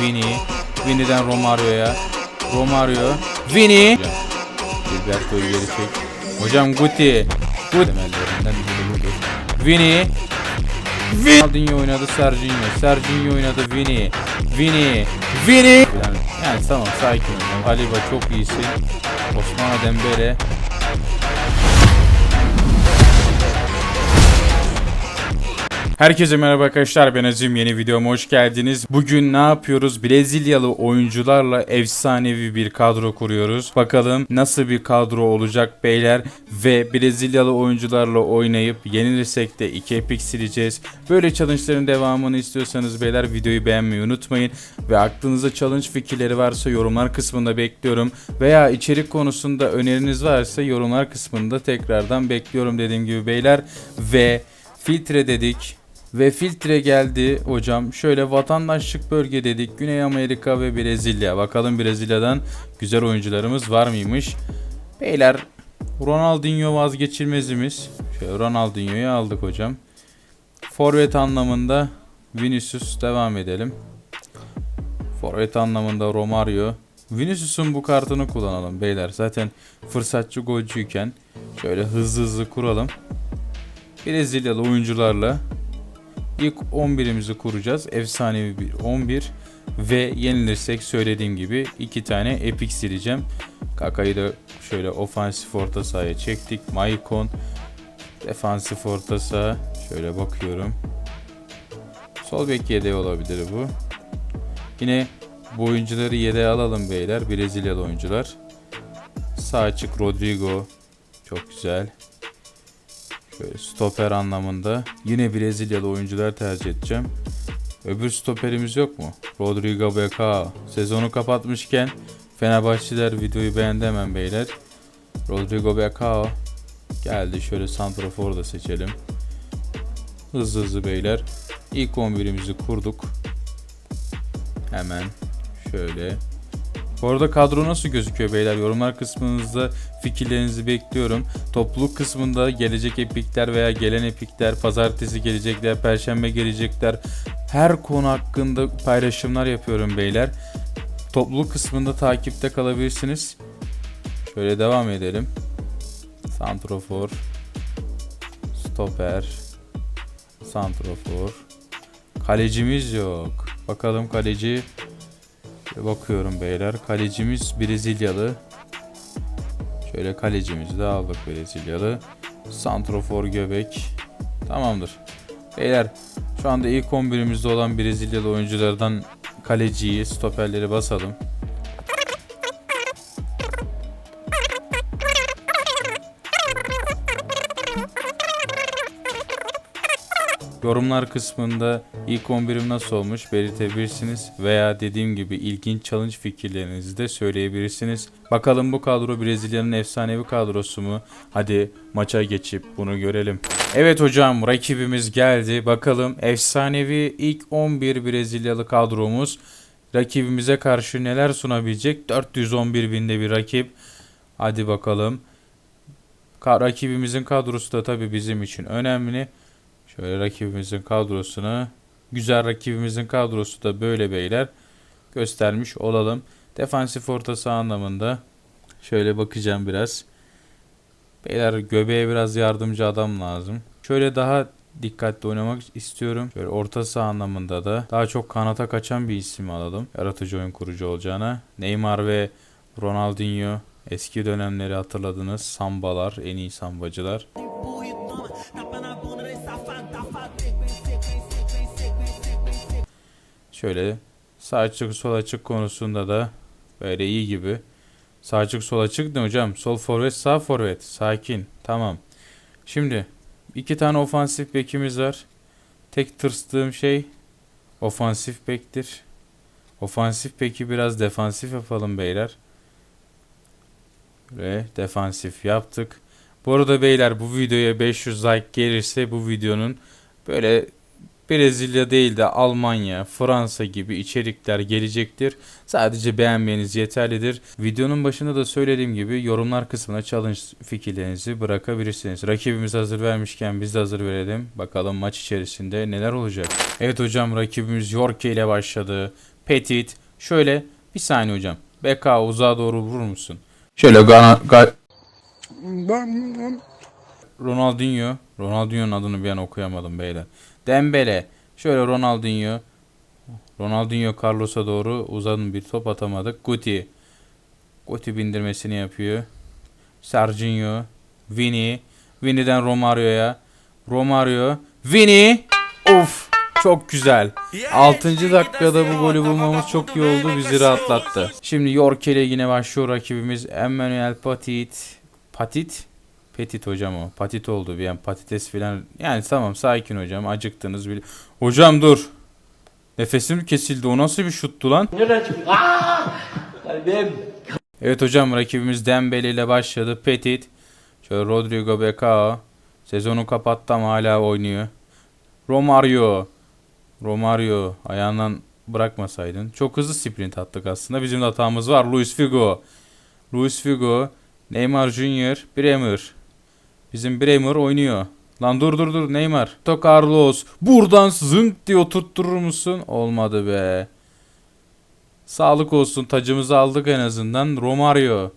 Vini. Vini'den Romario'ya. Romario. Vini. Gilberto'yu geri çek. Hocam Guti. Guti. Vini. Vini. Ronaldinho oynadı Serginho. Serginho oynadı Vini. Vini. Vini. Yani, yani tamam sakin ol. Haliba çok iyisin. Osman Dembele. Herkese merhaba arkadaşlar ben Azim yeni videoma hoş geldiniz. Bugün ne yapıyoruz? Brezilyalı oyuncularla efsanevi bir kadro kuruyoruz. Bakalım nasıl bir kadro olacak beyler ve Brezilyalı oyuncularla oynayıp yenilirsek de 2 epic sileceğiz. Böyle challenge'ların devamını istiyorsanız beyler videoyu beğenmeyi unutmayın ve aklınızda challenge fikirleri varsa yorumlar kısmında bekliyorum veya içerik konusunda öneriniz varsa yorumlar kısmında tekrardan bekliyorum dediğim gibi beyler ve filtre dedik ve filtre geldi hocam. Şöyle vatandaşlık bölge dedik. Güney Amerika ve Brezilya. Bakalım Brezilya'dan güzel oyuncularımız var mıymış? Beyler Ronaldinho vazgeçilmezimiz. Şöyle Ronaldinho'yu aldık hocam. Forvet anlamında Vinicius devam edelim. Forvet anlamında Romario. Vinicius'un bu kartını kullanalım beyler. Zaten fırsatçı golcüyken şöyle hızlı hızlı kuralım. Brezilyalı oyuncularla ilk 11'imizi kuracağız. Efsanevi bir 11 ve yenilirsek söylediğim gibi iki tane epic sileceğim. Kaka'yı da şöyle ofansif orta sahaya çektik. Maicon defansif orta saha. Şöyle bakıyorum. Sol bek yedeği olabilir bu. Yine bu oyuncuları yedeğe alalım beyler. Brezilyalı oyuncular. Sağ açık Rodrigo. Çok güzel. Şöyle stoper anlamında. Yine Brezilyalı oyuncular tercih edeceğim. Öbür stoperimiz yok mu? Rodrigo Becao. Sezonu kapatmışken Fenerbahçeliler videoyu beğendi hemen beyler. Rodrigo Becao geldi. Şöyle Santrafor'u da seçelim. Hızlı hızlı beyler. İlk 11'imizi kurduk. Hemen şöyle bu arada kadro nasıl gözüküyor beyler? Yorumlar kısmınızda fikirlerinizi bekliyorum. Topluluk kısmında gelecek epikler veya gelen epikler, pazartesi gelecekler, perşembe gelecekler. Her konu hakkında paylaşımlar yapıyorum beyler. Topluluk kısmında takipte kalabilirsiniz. Şöyle devam edelim. Santrofor, stoper, santrofor. Kalecimiz yok. Bakalım kaleci Bakıyorum beyler. Kalecimiz Brezilyalı. Şöyle kalecimizi de aldık Brezilyalı. Santrofor göbek. Tamamdır. Beyler şu anda ilk 11'imizde olan Brezilyalı oyunculardan kaleciyi, stoperleri basalım. Yorumlar kısmında ilk 11'im nasıl olmuş belirtebilirsiniz veya dediğim gibi ilginç challenge fikirlerinizi de söyleyebilirsiniz. Bakalım bu kadro Brezilya'nın efsanevi kadrosu mu? Hadi maça geçip bunu görelim. Evet hocam rakibimiz geldi. Bakalım efsanevi ilk 11 Brezilyalı kadromuz rakibimize karşı neler sunabilecek? 411 binde bir rakip. Hadi bakalım. Ka rakibimizin kadrosu da tabii bizim için önemli. Şöyle rakibimizin kadrosunu güzel rakibimizin kadrosu da böyle beyler göstermiş olalım. Defansif orta saha anlamında şöyle bakacağım biraz. Beyler göbeğe biraz yardımcı adam lazım. Şöyle daha dikkatli oynamak istiyorum. Şöyle orta saha anlamında da daha çok kanata kaçan bir isim alalım. Yaratıcı oyun kurucu olacağına. Neymar ve Ronaldinho eski dönemleri hatırladınız. Sambalar, en iyi sambacılar. Şöyle sağ açık sol açık konusunda da böyle iyi gibi. Sağ açık sol açık ne hocam? Sol forvet sağ forvet. Sakin. Tamam. Şimdi iki tane ofansif bekimiz var. Tek tırstığım şey ofansif bektir. Ofansif peki biraz defansif yapalım beyler. Ve defansif yaptık. Bu arada beyler bu videoya 500 like gelirse bu videonun böyle Brezilya değil de Almanya, Fransa gibi içerikler gelecektir. Sadece beğenmeniz yeterlidir. Videonun başında da söylediğim gibi yorumlar kısmına challenge fikirlerinizi bırakabilirsiniz. Rakibimiz hazır vermişken biz de hazır verelim. Bakalım maç içerisinde neler olacak. Evet hocam rakibimiz Yorke ile başladı. Petit. Şöyle bir saniye hocam. BK uzağa doğru vurur musun? Şöyle Gana, Ga- Ronaldinho. Ronaldinho'nun adını bir an okuyamadım beyler. Dembele. Şöyle Ronaldinho. Ronaldinho Carlos'a doğru uzun bir top atamadık. Guti. Guti bindirmesini yapıyor. Serginho. Vini. Vini'den Romario'ya. Romario. Vini. Of. Çok güzel. 6. dakikada bu golü bulmamız çok iyi oldu. Bizi rahatlattı. Şimdi York ile yine başlıyor rakibimiz. Emmanuel Petit. Patit? Petit hocam o. Patit oldu bir an patates filan. Yani tamam sakin hocam. Acıktınız. bile. Hocam dur. Nefesim kesildi. O nasıl bir şuttu lan? Kalbim. Evet hocam rakibimiz Dembele ile başladı. Petit. Şöyle Rodrigo Becao. Sezonu kapattı ama hala oynuyor. Romario. Romario ayağından bırakmasaydın. Çok hızlı sprint attık aslında. Bizim de hatamız var. Luis Figo. Luis Figo. Neymar Junior. Bremer. Bizim Bremer oynuyor. Lan dur dur dur Neymar. To Carlos. Buradan zınk diye oturtturur musun? Olmadı be. Sağlık olsun tacımızı aldık en azından. Romario.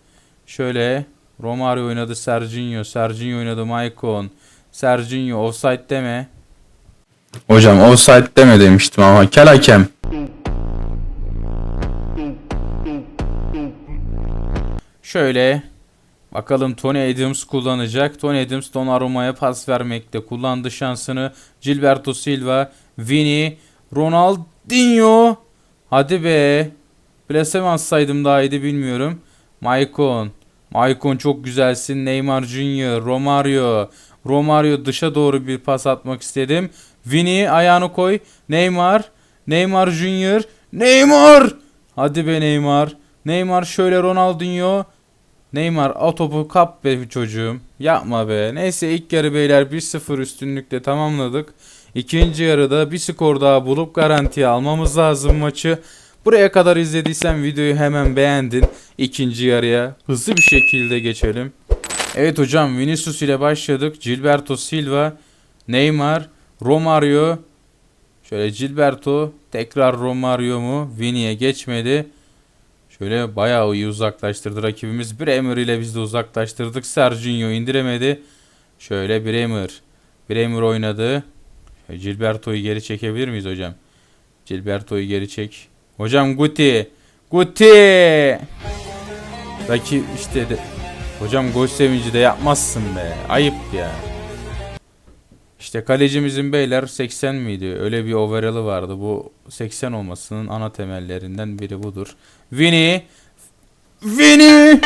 Şöyle Romario oynadı Serginho. Serginho oynadı Maicon. Serginho offside deme. Hocam offside deme demiştim ama kel hakem. Şöyle bakalım Tony Adams kullanacak. Tony Adams Donnarumma'ya pas vermekte. Kullandı şansını. Gilberto Silva, Vini, Ronaldinho. Hadi be. Plase mi atsaydım daha iyiydi bilmiyorum. Maicon. Maicon çok güzelsin. Neymar Junior. Romario. Romario dışa doğru bir pas atmak istedim. Vini ayağını koy. Neymar. Neymar Junior. Neymar. Hadi be Neymar. Neymar şöyle Ronaldinho. Neymar o topu kap be çocuğum. Yapma be. Neyse ilk yarı beyler 1-0 üstünlükle tamamladık. İkinci yarıda bir skor daha bulup garantiye almamız lazım maçı. Buraya kadar izlediysen videoyu hemen beğendin. İkinci yarıya hızlı bir şekilde geçelim. Evet hocam Vinicius ile başladık. Gilberto Silva, Neymar, Romario. Şöyle Gilberto, tekrar Romario mu? Vini'ye geçmedi. Şöyle bayağı iyi uzaklaştırdı rakibimiz. Bremer ile biz de uzaklaştırdık. Serginho indiremedi. Şöyle Bremer. Bremer oynadı. Şöyle Gilberto'yu geri çekebilir miyiz hocam? Gilberto'yu geri çek. Hocam Guti. Guti. Rakip işte de. Hocam gol sevinci de yapmazsın be. Ayıp ya. İşte kalecimizin beyler 80 miydi? Öyle bir overall'ı vardı. Bu 80 olmasının ana temellerinden biri budur. Vini. Vini.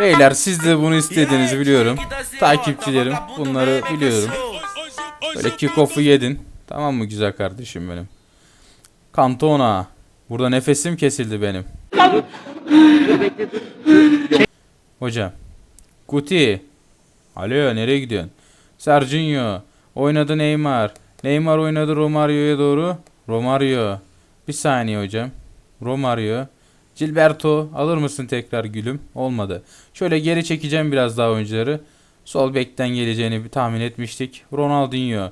Beyler siz de bunu istediğinizi biliyorum. Takipçilerim bunları biliyorum. Böyle kickoff'u yedin. Tamam mı güzel kardeşim benim? Cantona. Burada nefesim kesildi benim. Hocam. Guti. Alo nereye gidiyorsun? Serginho. Oynadı Neymar. Neymar oynadı Romario'ya doğru. Romario. Bir saniye hocam. Romario. Gilberto alır mısın tekrar gülüm? Olmadı. Şöyle geri çekeceğim biraz daha oyuncuları. Sol bekten geleceğini bir tahmin etmiştik. Ronaldinho.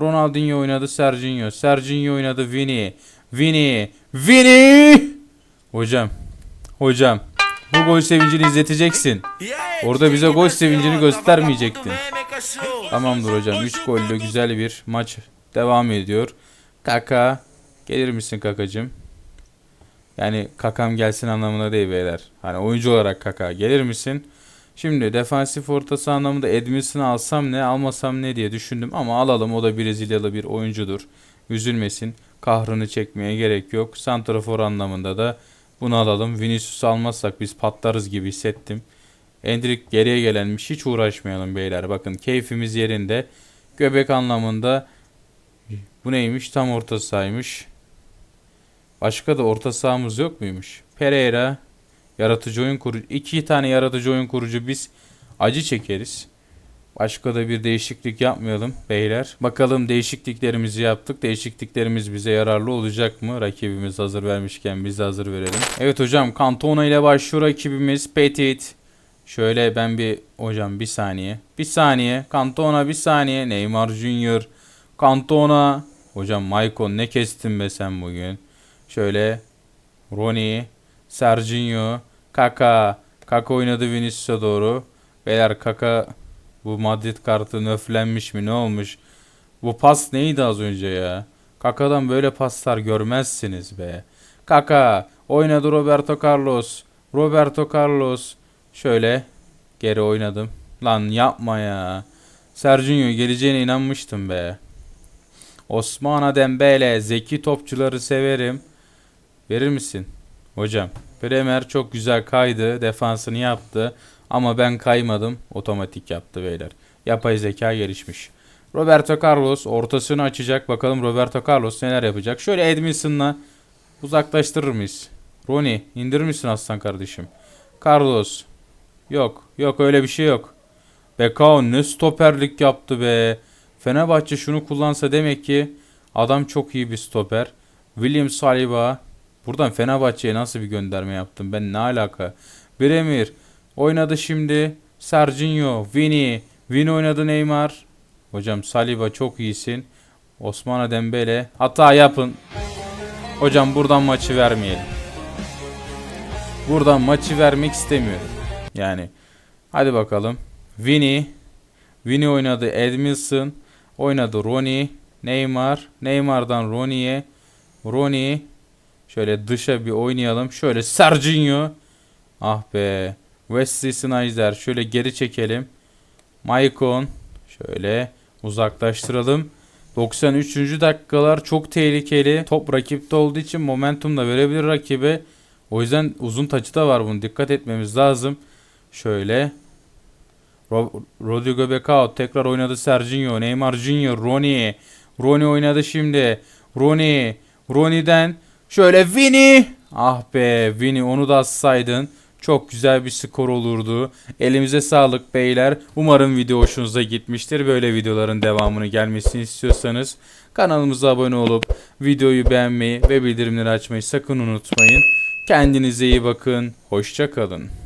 Ronaldinho oynadı Serginho. Serginho oynadı Vini. Vini. Vini. Hocam. Hocam. Bu gol sevincini izleteceksin. Orada bize gol sevincini göstermeyecektin. Tamamdır hocam. 3 golle güzel bir maç devam ediyor. Kaka. Gelir misin kakacım? Yani kakam gelsin anlamında değil beyler. Hani oyuncu olarak kaka. Gelir misin? Şimdi defansif ortası anlamında Edmilson'ı alsam ne almasam ne diye düşündüm ama alalım o da Brezilyalı bir oyuncudur. Üzülmesin. Kahrını çekmeye gerek yok. Santrafor anlamında da bunu alalım. Vinicius almazsak biz patlarız gibi hissettim. Endrik geriye gelenmiş. Hiç uğraşmayalım beyler. Bakın keyfimiz yerinde. Göbek anlamında bu neymiş? Tam orta sahaymış. Başka da orta sahamız yok muymuş? Pereira yaratıcı oyun kurucu. iki tane yaratıcı oyun kurucu biz acı çekeriz. Başka da bir değişiklik yapmayalım beyler. Bakalım değişikliklerimizi yaptık. Değişikliklerimiz bize yararlı olacak mı? Rakibimiz hazır vermişken biz de hazır verelim. Evet hocam Cantona ile başlıyor rakibimiz. Petit. Şöyle ben bir hocam bir saniye. Bir saniye. Cantona bir saniye. Neymar Junior. Cantona. Hocam Maicon ne kestin be sen bugün. Şöyle Rooney, Serginho, Kaka. Kaka oynadı Vinicius'a doğru. Beyler Kaka bu Madrid kartı nöflenmiş mi ne olmuş? Bu pas neydi az önce ya? Kaka'dan böyle paslar görmezsiniz be. Kaka oynadı Roberto Carlos. Roberto Carlos. Şöyle geri oynadım. Lan yapma ya. Serginho geleceğine inanmıştım be. Osmana Dembele. Zeki topçuları severim. Verir misin? Hocam. Bremer çok güzel kaydı. Defansını yaptı. Ama ben kaymadım. Otomatik yaptı beyler. Yapay zeka gelişmiş. Roberto Carlos ortasını açacak. Bakalım Roberto Carlos neler yapacak. Şöyle Edminson'la uzaklaştırır mıyız? Rooney indirir misin aslan kardeşim? Carlos. Yok. Yok öyle bir şey yok. Bekao ne stoperlik yaptı be. Fenerbahçe şunu kullansa demek ki adam çok iyi bir stoper. William Saliba. Buradan Fenerbahçe'ye nasıl bir gönderme yaptım ben ne alaka? Bremir oynadı şimdi. Serginho, Vini. Vini oynadı Neymar. Hocam Saliba çok iyisin. Osman Dembele. Hata yapın. Hocam buradan maçı vermeyelim. Buradan maçı vermek istemiyorum. Yani hadi bakalım. Vini. Vini oynadı Edmilson. Oynadı Rooney. Neymar. Neymar'dan Rooney'e. Rooney. Şöyle dışa bir oynayalım. Şöyle Serginho. Ah be. Wesley Sneijder. Şöyle geri çekelim. Maicon. Şöyle uzaklaştıralım. 93. dakikalar çok tehlikeli. Top rakipte olduğu için momentum da verebilir rakibe. O yüzden uzun taçı da var bunun. Dikkat etmemiz lazım. Şöyle. Ro- Rodrigo Becao tekrar oynadı Serginho. Neymar Junior. Rooney. Rooney oynadı şimdi. Rooney. Rooney'den şöyle Vini. Ah be Vini onu da atsaydın. Çok güzel bir skor olurdu. Elimize sağlık beyler. Umarım video hoşunuza gitmiştir. Böyle videoların devamını gelmesini istiyorsanız kanalımıza abone olup videoyu beğenmeyi ve bildirimleri açmayı sakın unutmayın. Kendinize iyi bakın. Hoşça kalın.